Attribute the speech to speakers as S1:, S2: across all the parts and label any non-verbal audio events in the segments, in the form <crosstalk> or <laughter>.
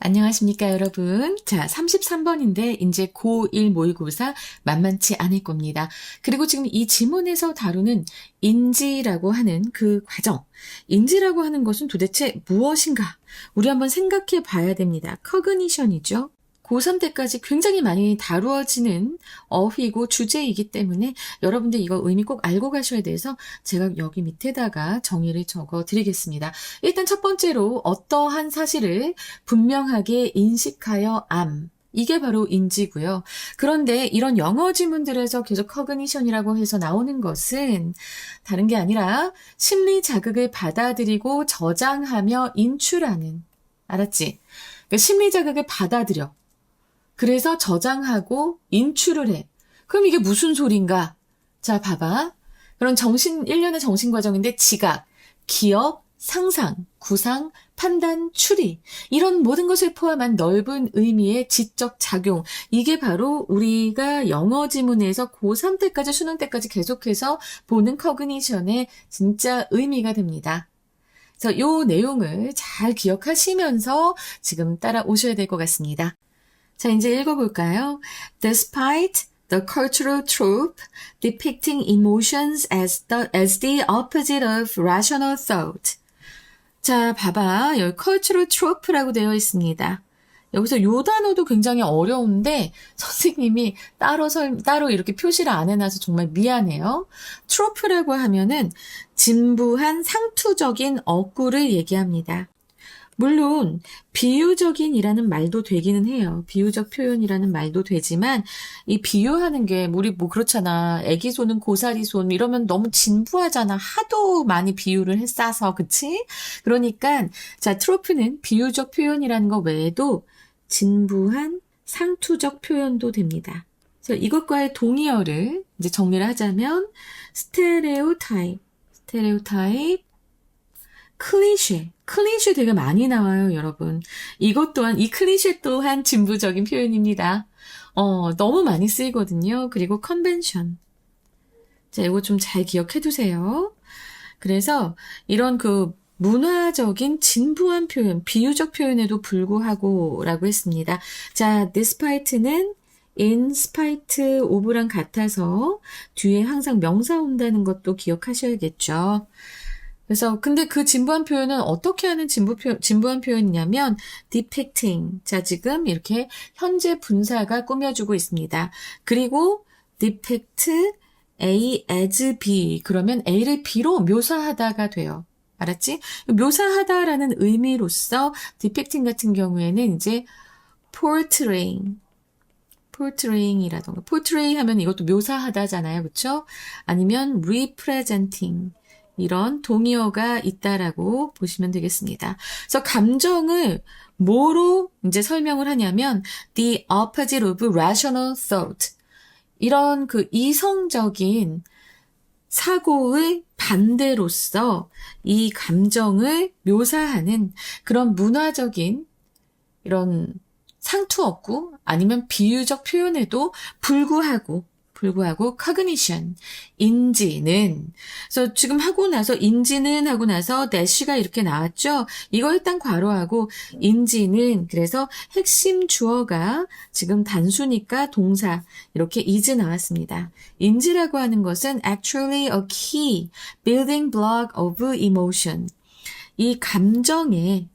S1: 안녕하십니까, 여러분. 자, 33번인데, 이제 고1 모의고사 만만치 않을 겁니다. 그리고 지금 이 지문에서 다루는 인지라고 하는 그 과정. 인지라고 하는 것은 도대체 무엇인가? 우리 한번 생각해 봐야 됩니다. 커그니션이죠. 고3 때까지 굉장히 많이 다루어지는 어휘고 주제이기 때문에 여러분들 이거 의미 꼭 알고 가셔야 돼서 제가 여기 밑에다가 정의를 적어 드리겠습니다. 일단 첫 번째로 어떠한 사실을 분명하게 인식하여 암. 이게 바로 인지고요. 그런데 이런 영어 지문들에서 계속 커그니션이라고 해서 나오는 것은 다른 게 아니라 심리 자극을 받아들이고 저장하며 인출하는 알았지? 그러니까 심리 자극을 받아들여. 그래서 저장하고 인출을 해. 그럼 이게 무슨 소린가? 자, 봐봐. 그런 정신, 1년의 정신과정인데 지각, 기억, 상상, 구상, 판단, 추리. 이런 모든 것을 포함한 넓은 의미의 지적 작용. 이게 바로 우리가 영어 지문에서 고3 때까지 수능 때까지 계속해서 보는 커그니션의 진짜 의미가 됩니다. 그래서 요 내용을 잘 기억하시면서 지금 따라오셔야 될 것 같습니다. 자, 이제 읽어볼까요? Despite the cultural trope depicting emotions as the, as the opposite of rational thought. 자, 봐봐. 여기 cultural trope라고 되어 있습니다. 여기서 요 단어도 굉장히 어려운데 선생님이 따로 설, 따로 이렇게 표시를 안 해놔서 정말 미안해요. 트로프라고 하면은 진부한 상투적인 어구를 얘기합니다. 물론 비유적인이라는 말도 되기는 해요. 비유적 표현이라는 말도 되지만 이 비유하는 게 우리 뭐 그렇잖아. 애기 손은 고사리 손 이러면 너무 진부하잖아. 하도 많이 비유를 했싸서 그치? 그러니까 자 트로프는 비유적 표현이라는 거 외에도 진부한 상투적 표현도 됩니다. 그래서 이것과의 동의어를 이제 정리를 하자면 스테레오타입, 스테레오타입, 클리셰. 클리셰 되게 많이 나와요, 여러분. 이것 또한, 이 클리셰 또한 진부적인 표현입니다. 어, 너무 많이 쓰이거든요. 그리고 컨벤션. 자, 이거 좀 잘 기억해 두세요. 그래서 이런 그 문화적인 진부한 표현, 비유적 표현에도 불구하고 라고 했습니다. 자, despite는 in spite of랑 같아서 뒤에 항상 명사 온다는 것도 기억하셔야겠죠. 그래서 근데 그 진부한 표현은 어떻게 하는 진부 표, 진부한 표현이냐면 depicting. 자, 지금 이렇게 현재 분사가 꾸며주고 있습니다. 그리고 depict A as B. 그러면 A를 B로 묘사하다가 돼요. 알았지? 묘사하다라는 의미로서 depicting 같은 경우에는 이제 portraying. portraying이라던가 portray 하면 이것도 묘사하다잖아요. 그렇죠? 아니면 representing. 이런 동의어가 있다라고 보시면 되겠습니다. 그래서 감정을 뭐로 이제 설명을 하냐면 the opposite of rational thought. 이런 그 이성적인 사고의 반대로서 이 감정을 묘사하는 그런 문화적인 이런 상투 없고 아니면 비유적 표현에도 불구하고 불구하고 cognition, 인지는 그래서 지금 하고 나서 인지는 하고 나서 대시가 이렇게 나왔죠. 이거 일단 괄호하고 인지는 그래서 핵심 주어가 지금 단수니까 동사 이렇게 is 나왔습니다. 인지라고 하는 것은 actually a key building block of emotion. 이 감정의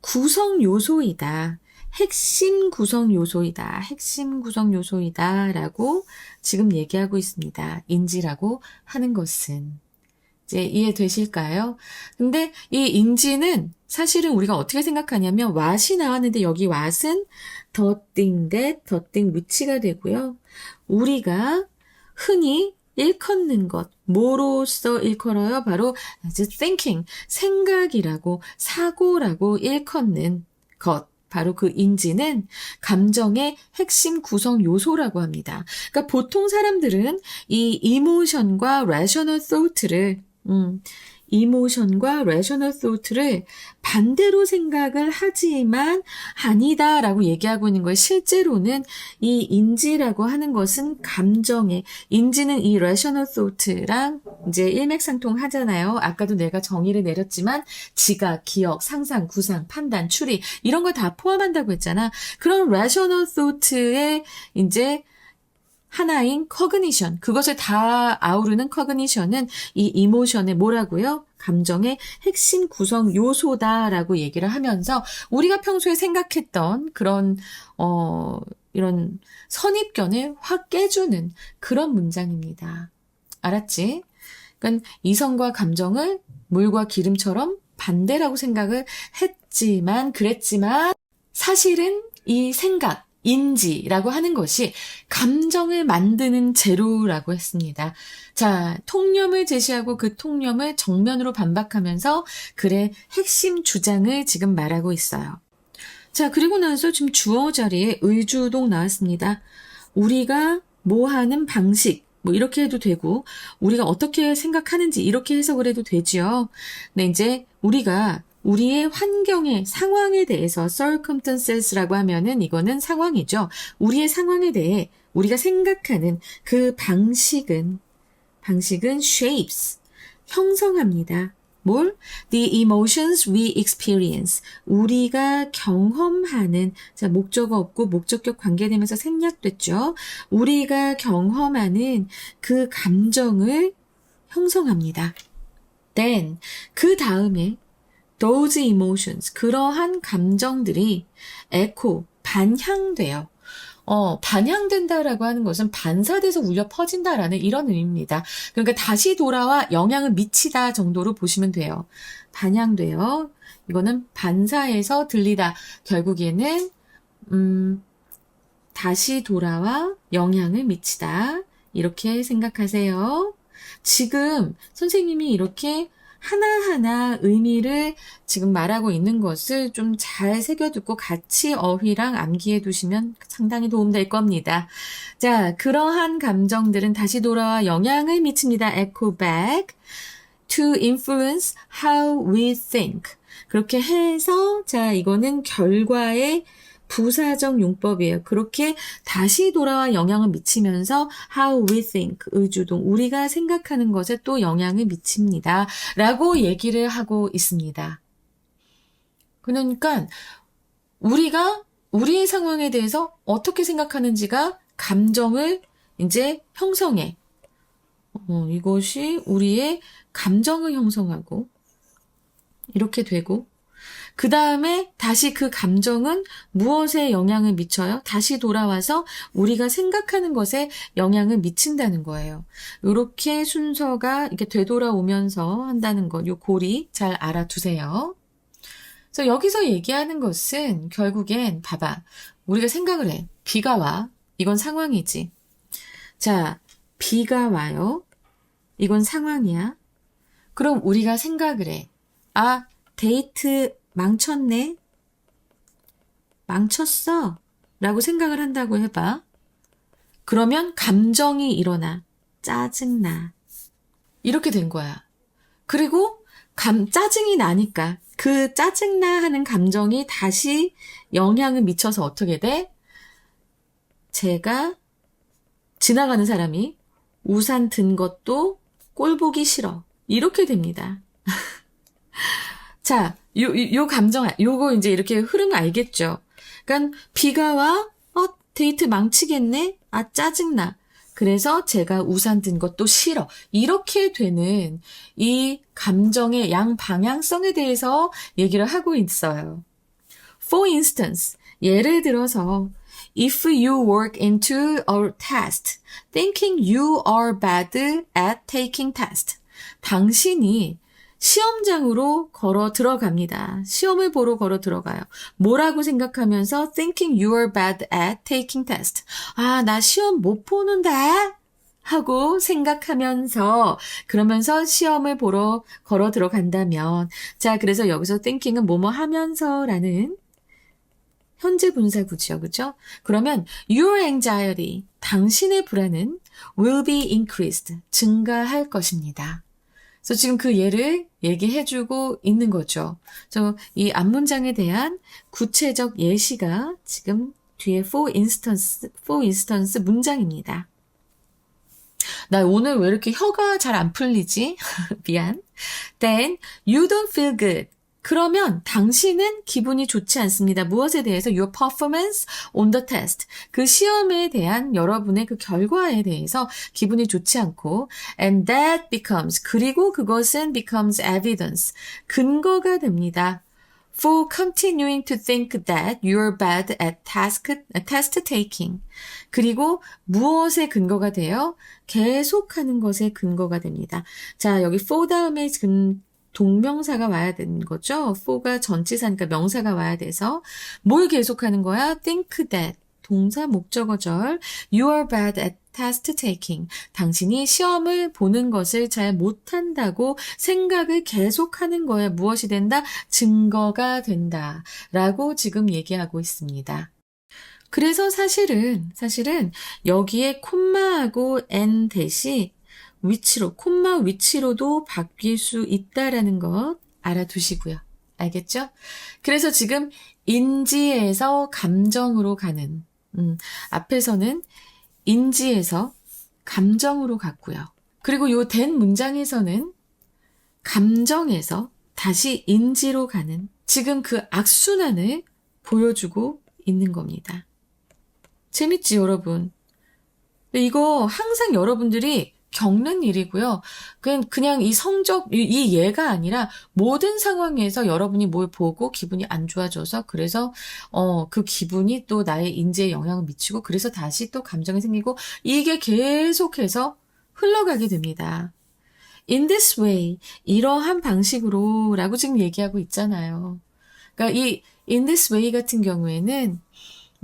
S1: 구성 요소이다. 핵심 구성 요소이다. 핵심 구성 요소이다. 라고 지금 얘기하고 있습니다. 인지라고 하는 것은. 이제 이해되실까요? 근데 이 인지는 사실은 우리가 어떻게 생각하냐면 왓이 나왔는데 여기 왓은 the the thing which가 되고요. 우리가 흔히 일컫는 것, 뭐로써 일컬어요? 바로 thinking, 생각이라고, 사고라고 일컫는 것. 바로 그 인지는 감정의 핵심 구성 요소라고 합니다. 그러니까 보통 사람들은 이 이모션과 rational thought를 음, emotion과 rational thought를 반대로 생각을 하지만 아니다라고 얘기하고 있는 거예요. 실제로는 이 인지라고 하는 것은 감정의 인지는 이 rational thought랑 이제 일맥상통하잖아요. 아까도 내가 정의를 내렸지만 지각, 기억, 상상, 구상, 판단, 추리 이런 걸다 포함한다고 했잖아. 그런 rational thought의 이제 하나인 cognition, 그것을 다 아우르는 cognition은 이 emotion의 뭐라고요? 감정의 핵심 구성 요소다라고 얘기를 하면서 우리가 평소에 생각했던 그런 어 이런 선입견을 확 깨주는 그런 문장입니다. 알았지? 그러니까 이성과 감정을 물과 기름처럼 반대라고 생각을 했지만 그랬지만 사실은 이 생각 인지라고 하는 것이 감정을 만드는 재료라고 했습니다. 자, 통념을 제시하고 그 통념을 정면으로 반박하면서 글의 핵심 주장을 지금 말하고 있어요. 자, 그리고 나서 지금 주어 자리에 의주동 나왔습니다. 우리가 뭐 하는 방식, 뭐 이렇게 해도 되고, 우리가 어떻게 생각하는지 이렇게 해석을 해도 되지요. 네, 이제 우리가 우리의 환경의 상황에 대해서 circumstances라고 하면은 이거는 상황이죠. 우리의 상황에 대해 우리가 생각하는 그 방식은 방식은 shapes 형성합니다. 뭘? The emotions we experience. 우리가 경험하는, 자, 목적어 없고 목적격 관계되면서 생략됐죠. 우리가 경험하는 그 감정을 형성합니다. Then, 그 다음에 those emotions, 그러한 감정들이 echo, 반향돼요. 어, 반향된다라고 하는 것은 반사돼서 울려 퍼진다라는 이런 의미입니다. 그러니까 다시 돌아와 영향을 미치다 정도로 보시면 돼요. 반향돼요. 이거는 반사해서 들리다. 결국에는, 음, 다시 돌아와 영향을 미치다. 이렇게 생각하세요. 지금 선생님이 이렇게 하나하나 의미를 지금 말하고 있는 것을 좀 잘 새겨두고 같이 어휘랑 암기해 두시면 상당히 도움될 겁니다. 자, 그러한 감정들은 다시 돌아와 영향을 미칩니다. echo back to influence how we think. 그렇게 해서 자, 이거는 결과의 부사적 용법이에요. 그렇게 다시 돌아와 영향을 미치면서 how we think, 의주동, 우리가 생각하는 것에 또 영향을 미칩니다. 라고 얘기를 하고 있습니다. 그러니까 우리가 우리의 상황에 대해서 어떻게 생각하는지가 감정을 이제 형성해. 어, 이것이 우리의 감정을 형성하고 이렇게 되고 그 다음에 다시 그 감정은 무엇에 영향을 미쳐요? 다시 돌아와서 우리가 생각하는 것에 영향을 미친다는 거예요. 이렇게 순서가 이렇게 되돌아오면서 한다는 것, 요 고리 잘 알아두세요. 그래서 여기서 얘기하는 것은 결국엔 봐봐. 우리가 생각을 해. 비가 와. 이건 상황이지. 자, 비가 와요. 이건 상황이야. 그럼 우리가 생각을 해. 아, 데이트 망쳤네? 망쳤어? 라고 생각을 한다고 해봐. 그러면 감정이 일어나. 짜증나. 이렇게 된 거야. 그리고 감, 짜증이 나니까 그 짜증나 하는 감정이 다시 영향을 미쳐서 어떻게 돼? 제가 지나가는 사람이 우산 든 것도 꼴 보기 싫어. 이렇게 됩니다. <laughs> 자, 요, 요 감정, 요거 이제 이렇게 흐름 알겠죠? 그러니까 비가 와? 어, 데이트 망치겠네? 아, 짜증나. 그래서 제가 우산 든 것도 싫어. 이렇게 되는 이 감정의 양방향성에 대해서 얘기를 하고 있어요. For instance, 예를 들어서 If you walk into a test thinking you are bad at taking test. 당신이 시험장으로 걸어 들어갑니다. 시험을 보러 걸어 들어가요. 뭐라고 생각하면서 thinking you are bad at taking test. 아, 나 시험 못 보는데? 하고 생각하면서 그러면서 시험을 보러 걸어 들어간다면 자, 그래서 여기서 thinking은 뭐뭐 하면서라는 현재 분사 구죠. 그죠? 그러면 your anxiety 당신의 불안은 will be increased 증가할 것입니다. 그래서 지금 그 예를 얘기해주고 있는 거죠. 그래서 이 앞문장에 대한 구체적 예시가 지금 뒤에 for instance, for instance 문장입니다. 나 오늘 왜 이렇게 혀가 잘 안 풀리지? <laughs> 미안. Then you don't feel good. 그러면 당신은 기분이 좋지 않습니다. 무엇에 대해서 your performance on the test. 그 시험에 대한 여러분의 그 결과에 대해서 기분이 좋지 않고 and that becomes 그리고 그것은 becomes evidence. 근거가 됩니다. for continuing to think that you're bad at task, test taking. 그리고 무엇의 근거가 돼요? 계속하는 것의 근거가 됩니다. 자, 여기 for 다음에 근, 동명사가 와야 되는 거죠. for가 전치사니까 명사가 와야 돼서 뭘 계속하는 거야? think that 동사 목적어절 you are bad at test taking 당신이 시험을 보는 것을 잘 못한다고 생각을 계속하는 거에 무엇이 된다? 증거가 된다 라고 지금 얘기하고 있습니다. 그래서 사실은 사실은 여기에 콤마하고 n 대시 위치로, 콤마 위치로도 바뀔 수 있다라는 것 알아두시고요. 알겠죠? 그래서 지금 인지에서 감정으로 가는, 음, 앞에서는 인지에서 감정으로 갔고요. 그리고 요 된 문장에서는 감정에서 다시 인지로 가는 지금 그 악순환을 보여주고 있는 겁니다. 재밌지, 여러분? 이거 항상 여러분들이 겪는 일이고요. 그냥, 그냥 이 성적, 이, 이 예가 아니라 모든 상황에서 여러분이 뭘 보고 기분이 안 좋아져서 그래서, 어, 그 기분이 또 나의 인지에 영향을 미치고 그래서 다시 또 감정이 생기고 이게 계속해서 흘러가게 됩니다. In this way, 이러한 방식으로 라고 지금 얘기하고 있잖아요. 그러니까 이 in this way 같은 경우에는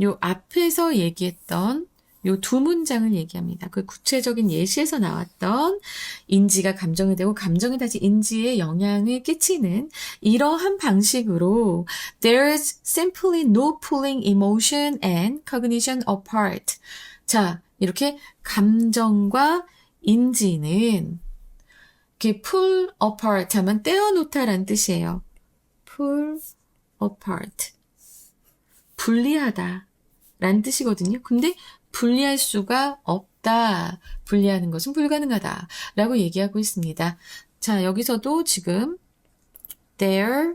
S1: 요 앞에서 얘기했던 요 두 문장을 얘기합니다. 그 구체적인 예시에서 나왔던 인지가 감정이 되고 감정이 다시 인지에 영향을 끼치는 이러한 방식으로 there's simply no pulling emotion and cognition apart. 자, 이렇게 감정과 인지는 이렇게 pull apart 하면 떼어놓다라는 뜻이에요. pull apart. 분리하다. 라는 뜻이거든요. 근데 분리할 수가 없다. 분리하는 것은 불가능하다. 라고 얘기하고 있습니다. 자, 여기서도 지금 there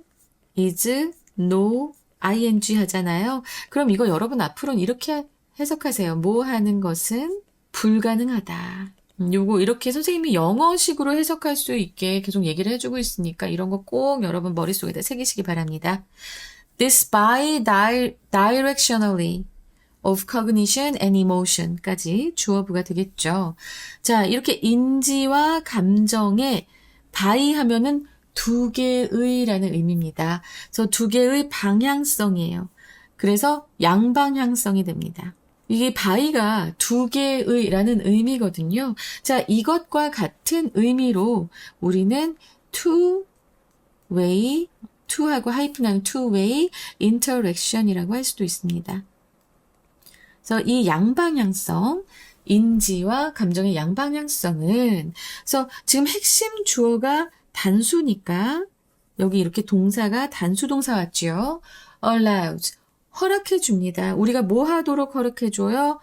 S1: is no ing 하잖아요. 그럼 이거 여러분 앞으로는 이렇게 해석하세요. 뭐 하는 것은 불가능하다. 음, 요거 이렇게 선생님이 영어식으로 해석할 수 있게 계속 얘기를 해주고 있으니까 이런 거 꼭 여러분 머릿속에다 새기시기 바랍니다. This by di- directionally of cognition and emotion까지 주어부가 되겠죠. 자, 이렇게 인지와 감정에 by 하면은 두 개의라는 의미입니다. 그래서 두 개의 방향성이에요. 그래서 양방향성이 됩니다. 이게 바이가 두 개의라는 의미거든요. 자, 이것과 같은 의미로 우리는 two way, to하고 하이픈한 two way interaction이라고 할 수도 있습니다. 그래서 이 양방향성, 인지와 감정의 양방향성은, 그래서 지금 핵심 주어가 단수니까, 여기 이렇게 동사가 단수 동사 왔죠? allows, 허락해 줍니다. 우리가 뭐 하도록 허락해 줘요?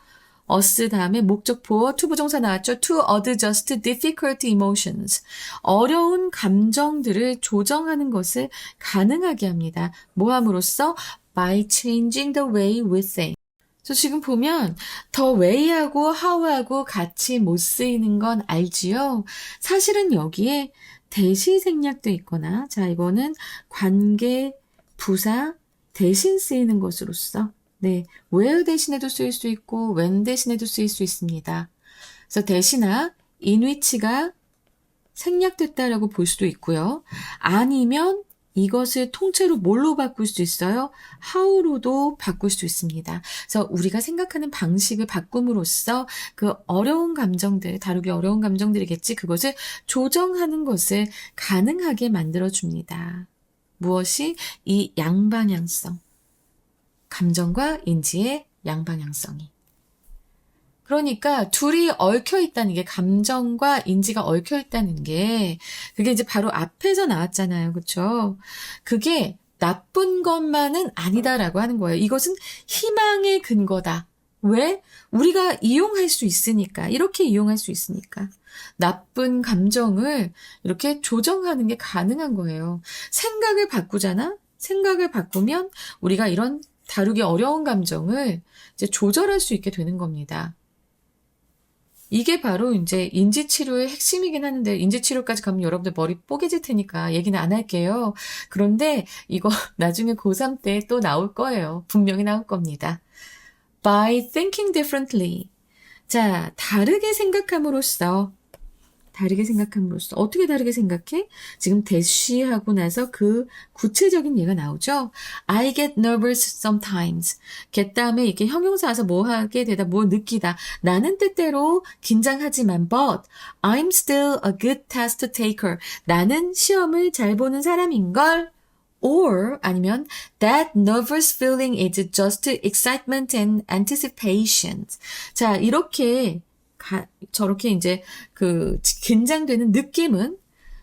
S1: us 다음에 목적 보어 투부정사 나왔죠? to adjust difficult emotions. 어려운 감정들을 조정하는 것을 가능하게 합니다. 뭐 함으로써? by changing the way we think. 그래서 지금 보면 더 way하고 how하고 같이 못 쓰이는 건 알지요? 사실은 여기에 대시 생략도 있거나 자 이거는 관계 부사 대신 쓰이는 것으로서 네, where 대신에도 쓰일 수 있고 when 대신에도 쓰일 수 있습니다. 그래서 대신아 in which가 생략됐다라고 볼 수도 있고요. 아니면 이것을 통째로 뭘로 바꿀 수 있어요? how로도 바꿀 수 있습니다. 그래서 우리가 생각하는 방식을 바꿈으로써 그 어려운 감정들, 다루기 어려운 감정들이겠지, 그것을 조정하는 것을 가능하게 만들어줍니다. 무엇이? 이 양방향성. 감정과 인지의 양방향성이. 그러니까 둘이 얽혀 있다는 게 감정과 인지가 얽혀 있다는 게 그게 이제 바로 앞에서 나왔잖아요. 그렇죠? 그게 나쁜 것만은 아니다라고 하는 거예요. 이것은 희망의 근거다. 왜? 우리가 이용할 수 있으니까. 이렇게 이용할 수 있으니까. 나쁜 감정을 이렇게 조정하는 게 가능한 거예요. 생각을 바꾸잖아? 생각을 바꾸면 우리가 이런 다루기 어려운 감정을 이제 조절할 수 있게 되는 겁니다. 이게 바로 이제 인지치료의 핵심이긴 하는데, 인지치료까지 가면 여러분들 머리 뽀개질 테니까 얘기는 안 할게요. 그런데 이거 <laughs> 나중에 고3 때 또 나올 거예요. 분명히 나올 겁니다. By thinking differently. 자, 다르게 생각함으로써 다르게 생각함으로써 어떻게 다르게 생각해? 지금 대쉬하고 나서 그 구체적인 예가 나오죠. I get nervous sometimes. get 다음에 이렇게 형용사 와서 뭐 하게 되다, 뭐 느끼다. 나는 때때로 긴장하지만 but I'm still a good test taker. 나는 시험을 잘 보는 사람인 걸. or 아니면 that nervous feeling is just excitement and anticipation. 자, 이렇게 가, 저렇게 이제 그 긴장되는 느낌은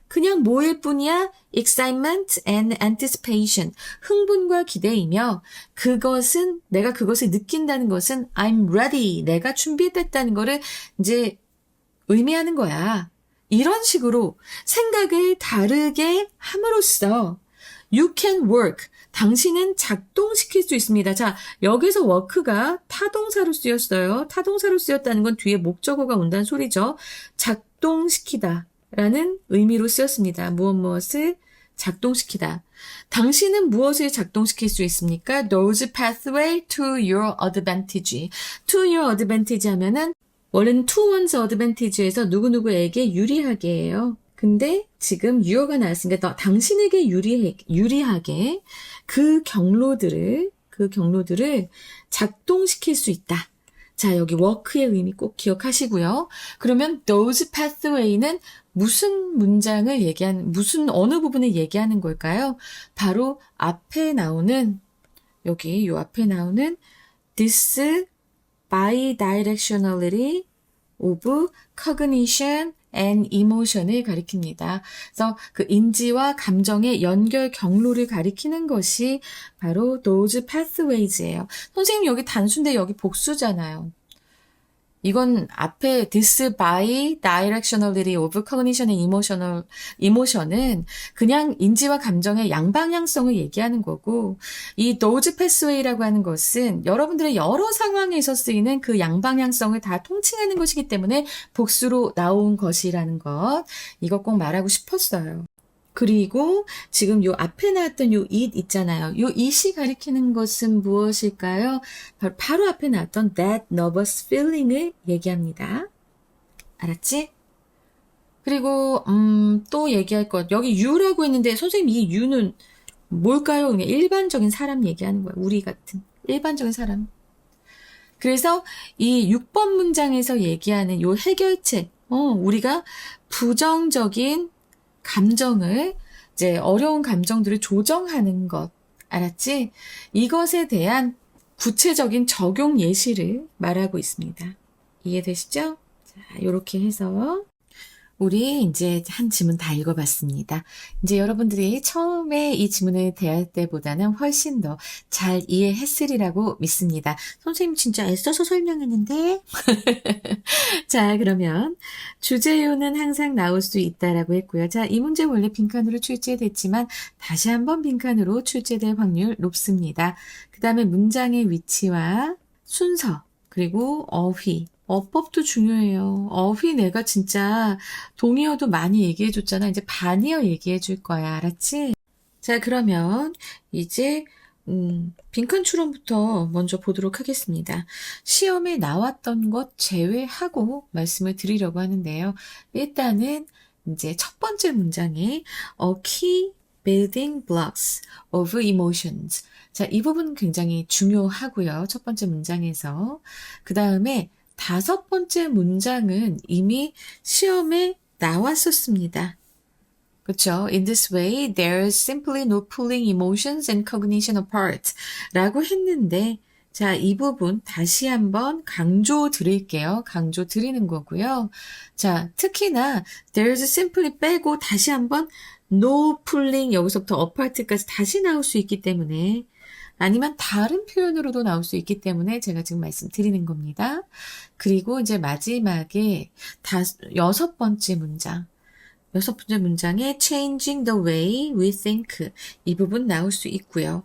S1: 그냥 뭐일 뿐이야? excitement and anticipation. 흥분과 기대이며 그것은 내가 그것을 느낀다는 것은 I'm ready. 내가 준비됐다는 거를 이제 의미하는 거야. 이런 식으로 생각을 다르게 함으로써 you can work. 당신은 작동시킬 수 있습니다. 자, 여기서 work가 타동사로 쓰였어요. 타동사로 쓰였다는 건 뒤에 목적어가 온다는 소리죠. 작동시키다 라는 의미로 쓰였습니다. 무엇 무엇을 작동시키다. 당신은 무엇을 작동시킬 수 있습니까? Those pathway to your advantage. To your advantage 하면은 원래는 to one's advantage에서 누구누구에게 유리하게예요. 근데 지금 유어가 나왔으니까 더 당신에게 유리, 유리하게 그 경로들을, 그 경로들을 작동시킬 수 있다. 자, 여기 work의 의미 꼭 기억하시고요. 그러면 those pathway는 무슨 문장을 얘기하는, 무슨 어느 부분을 얘기하는 걸까요? 바로 앞에 나오는, 여기 요 앞에 나오는 this bidirectionality of cognition and emotion을 가리킵니다. 그래서 그 인지와 감정의 연결 경로를 가리키는 것이 바로 those pathways예요. 선생님 여기 단수인데 여기 복수잖아요. 이건 앞에 this by directionality of cognition and emotional, emotion은 그냥 인지와 감정의 양방향성을 얘기하는 거고, 이 those pathway라고 하는 것은 여러분들의 여러 상황에서 쓰이는 그 양방향성을 다 통칭하는 것이기 때문에 복수로 나온 것이라는 것, 이거 꼭 말하고 싶었어요. 그리고 지금 요 앞에 나왔던 요 it 있잖아요. 요 it이 가리키는 것은 무엇일까요? 바로, 앞에 나왔던 that nervous feeling을 얘기합니다. 알았지? 그리고 음, 또 얘기할 것 여기 you라고 했는데 선생님 이 you는 뭘까요? 그냥 일반적인 사람 얘기하는 거예요. 우리 같은 일반적인 사람. 그래서 이 6번 문장에서 얘기하는 요 해결책, 어, 우리가 부정적인 감정을 이제 어려운 감정들을 조정하는 것 알았지? 이것에 대한 구체적인 적용 예시를 말하고 있습니다. 이해되시죠? 자, 이렇게 해서 우리 이제 한 지문 다 읽어봤습니다. 이제 여러분들이 처음에 이 지문을 대할 때보다는 훨씬 더 잘 이해했으리라고 믿습니다. 선생님 진짜 애써서 설명했는데. <laughs> 자, 그러면 주제요는 항상 나올 수 있다라고 했고요. 자, 이 문제 원래 빈칸으로 출제됐지만 다시 한번 빈칸으로 출제될 확률 높습니다. 그 다음에 문장의 위치와 순서, 그리고 어휘, 어법도 중요해요. 어휘 내가 진짜 동의어도 많이 얘기해 줬잖아. 이제 반이어 얘기해 줄 거야. 알았지? 자, 그러면 이제 음, 빈칸 추론부터 먼저 보도록 하겠습니다. 시험에 나왔던 것 제외하고 말씀을 드리려고 하는데요. 일단은 이제 첫 번째 문장에 a key building blocks of emotions. 자, 이 부분 굉장히 중요하고요. 첫 번째 문장에서. 그 다음에 다섯 번째 문장은 이미 시험에 나왔었습니다. 그렇죠? In this way, there's simply no pulling emotions and cognition apart. 라고 했는데, 자, 이 부분 다시 한번 강조 드릴게요. 강조 드리는 거고요. 자, 특히나 there's simply 빼고 다시 한번 no pulling 여기서부터 apart까지 다시 나올 수 있기 때문에 아니면 다른 표현으로도 나올 수 있기 때문에 제가 지금 말씀드리는 겁니다. 그리고 이제 마지막에 다, 여섯 번째 문장. 여섯 번째 문장에 changing the way we think 이 부분 나올 수 있고요.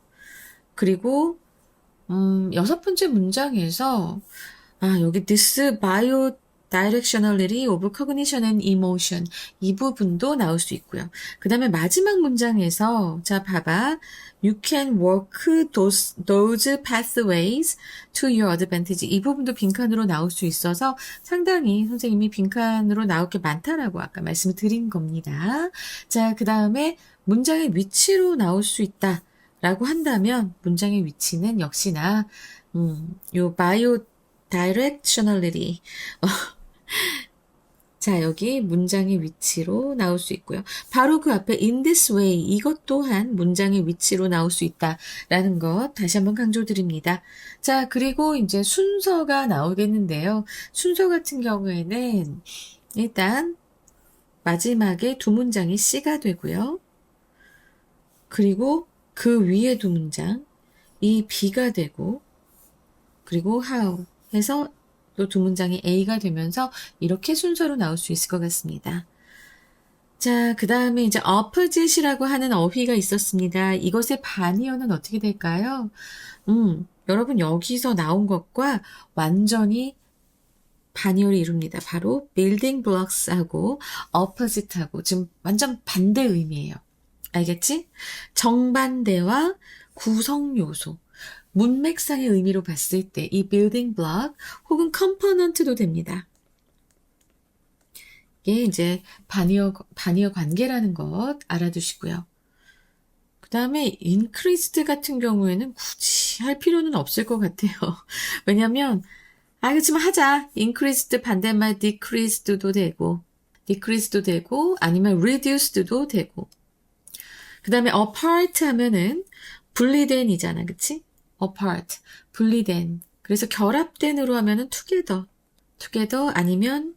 S1: 그리고 음, 여섯 번째 문장에서 아, 여기 this bio directionality of cognition and emotion 이 부분도 나올 수 있고요. 그 다음에 마지막 문장에서 자 봐봐 you can work those, those pathways to your advantage 이 부분도 빈칸으로 나올 수 있어서 상당히 선생님이 빈칸으로 나올 게 많다라고 아까 말씀을 드린 겁니다. 자그 다음에 문장의 위치로 나올 수 있다. 라고 한다면 문장의 위치는 역시나 음, 요 directionality 어, <laughs> <laughs> 자, 여기 문장의 위치로 나올 수 있고요. 바로 그 앞에 in this way 이것 또한 문장의 위치로 나올 수 있다라는 것 다시 한번 강조드립니다. 자, 그리고 이제 순서가 나오겠는데요. 순서 같은 경우에는 일단 마지막에 두 문장이 C가 되고요. 그리고 그 위에 두 문장 이 B가 되고 그리고 how 해서 또 두 문장이 A가 되면서 이렇게 순서로 나올 수 있을 것 같습니다. 자, 그 다음에 이제 opposite이라고 하는 어휘가 있었습니다. 이것의 반이어는 어떻게 될까요? 음, 여러분 여기서 나온 것과 완전히 반이어를 이룹니다. 바로 building blocks하고 opposite하고 지금 완전 반대 의미예요. 알겠지? 정반대와 구성 요소. 문맥상의 의미로 봤을 때 이 building block 혹은 component도 됩니다. 이게 이제 반이어, 반이어 관계라는 것 알아두시고요. 그 다음에 increased 같은 경우에는 굳이 할 필요는 없을 것 같아요. <laughs> 왜냐면, 아, 그렇지만 하자. increased 반대말 decreased도 되고, decreased도 되고, 아니면 reduced도 되고. 그 다음에 apart 하면은 분리된이잖아. 그치? Apart. 분리된. 그래서 결합된으로 하면은 together. together 아니면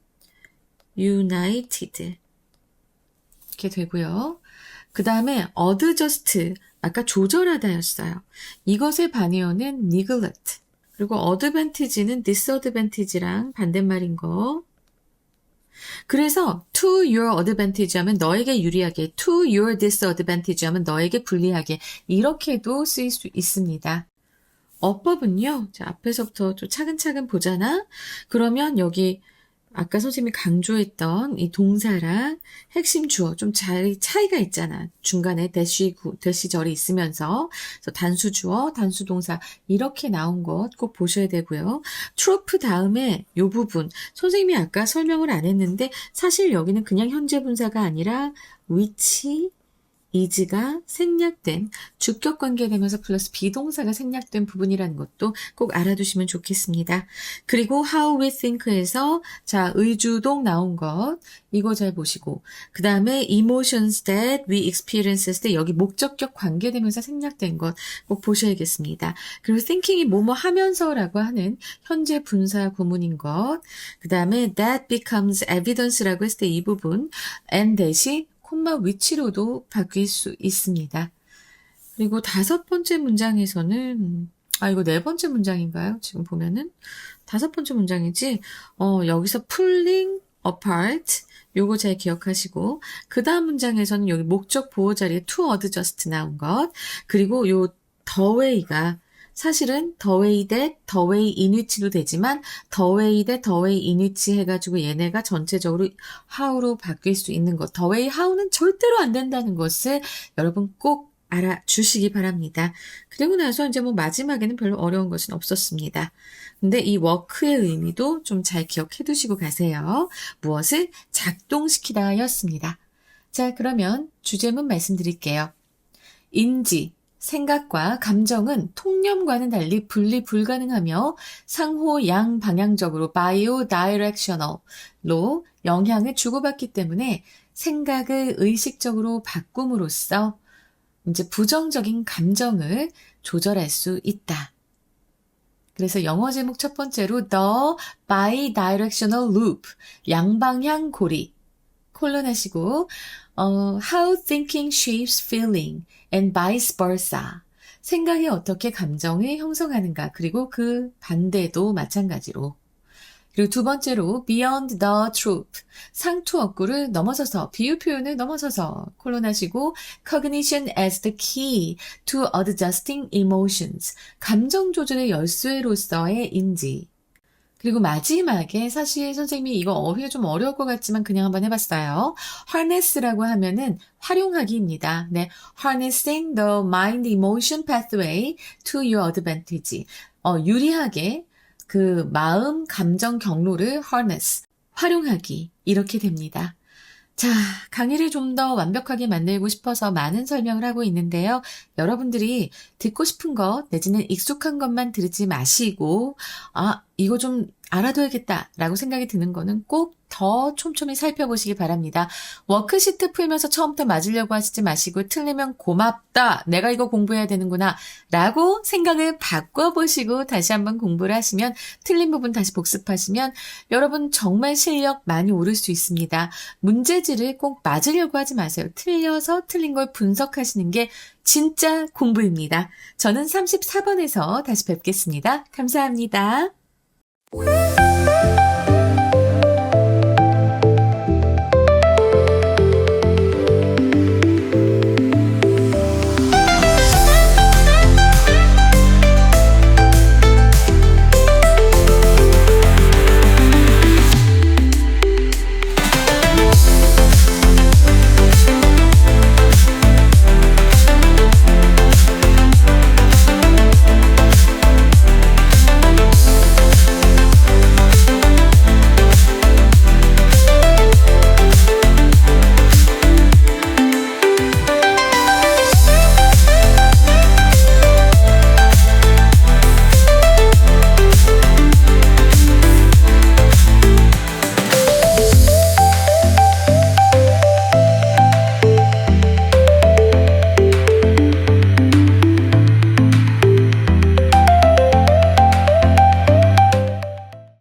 S1: united. 이렇게 되고요. 그 다음에 adjust. 아까 조절하다였어요. 이것의 반의어는 neglect. 그리고 advantage는 disadvantage랑 반대말인 거. 그래서 to your advantage 하면 너에게 유리하게, to your disadvantage 하면 너에게 불리하게 이렇게도 쓰일 수 있습니다. 어법은요. 자, 앞에서부터 좀 차근차근 보잖아. 그러면 여기 아까 선생님이 강조했던 이 동사랑 핵심 주어 좀잘 차이가 있잖아. 중간에 대시 구, 대시절이 있으면서 단수 주어, 단수 동사 이렇게 나온 것 꼭 보셔야 되고요. 트로프 다음에 요 부분 선생님이 아까 설명을 안 했는데 사실 여기는 그냥 현재 분사가 아니라 위치, is가 생략된 주격 관계 되면서 플러스 비동사가 생략된 부분이라는 것도 꼭 알아두시면 좋겠습니다. 그리고 how we think에서 자 의주동 나온 것 이거 잘 보시고 그 다음에 emotions that we experience 때 여기 목적격 관계 되면서 생략된 것 꼭 보셔야겠습니다. 그리고 thinking이 뭐뭐 하면서라고 하는 현재 분사 구문인 것. 그 다음에 that becomes evidence라고 했을 때 이 부분 and 대시 콤마 위치로도 바뀔 수 있습니다. 그리고 다섯 번째 문장에서는 아 이거 네 번째 문장인가요? 지금 보면은 다섯 번째 문장이지. 어 여기서 pulling apart 요거 잘 기억하시고 그 다음 문장에서는 여기 목적 보호 자리에 to adjust 나온 것 그리고 요 way가 사실은 the way in which도 되지만 the way in which 해가지고 얘네가 전체적으로 how로 바뀔 수 있는 것. way how는 절대로 안 된다는 것을 여러분 꼭 알아주시기 바랍니다. 그리고 나서 이제 뭐 마지막에는 별로 어려운 것은 없었습니다. 근데 이 워크의 의미도 좀 잘 기억해 두시고 가세요. 무엇을 작동시키다 였습니다. 자, 그러면 주제문 말씀드릴게요. 인지, 생각과 감정은 통념과는 달리 분리 불가능하며 상호 양 방향적으로 바이오 다이렉셔널로 영향을 주고받기 때문에 생각을 의식적으로 바꿈으로써 이제 부정적인 감정을 조절할 수 있다. 그래서 영어 제목 첫 번째로 The Bidirectional Loop 양방향 고리 콜론 하시고 어, How Thinking Shapes Feeling and Vice Versa. 생각이 어떻게 감정을 형성하는가. 그리고 그 반대도 마찬가지로. 그리고 두 번째로 Beyond the Truth. 상투어구를 넘어서서, 비유 표현을 넘어서서 콜론하시고 Cognition as the key to adjusting emotions. 감정 조절의 열쇠로서의 인지. 그리고 마지막에 사실 선생님이 이거 어휘가 좀 어려울 것 같지만 그냥 한번 해봤어요. harness라고 하면은 활용하기입니다. 네, harnessing the mind emotion pathway to your advantage. 어, 유리하게 그 마음 감정 경로를 harness 활용하기 이렇게 됩니다. 자, 강의를 좀 더 완벽하게 만들고 싶어서 많은 설명을 하고 있는데요. 여러분들이 듣고 싶은 것 내지는 익숙한 것만 들지 마시고 아, 이거 좀 알아둬야겠다 라고 생각이 드는 거는 꼭 더 촘촘히 살펴보시기 바랍니다. 워크시트 풀면서 처음부터 맞으려고 하시지 마시고 틀리면 고맙다. 내가 이거 공부해야 되는구나. 라고 생각을 바꿔보시고 다시 한번 공부를 하시면 틀린 부분 다시 복습하시면 여러분 정말 실력 많이 오를 수 있습니다. 문제지를 꼭 맞으려고 하지 마세요. 틀려서 틀린 걸 분석하시는 게 진짜 공부입니다. 저는 34번에서 다시 뵙겠습니다. 감사합니다. 我。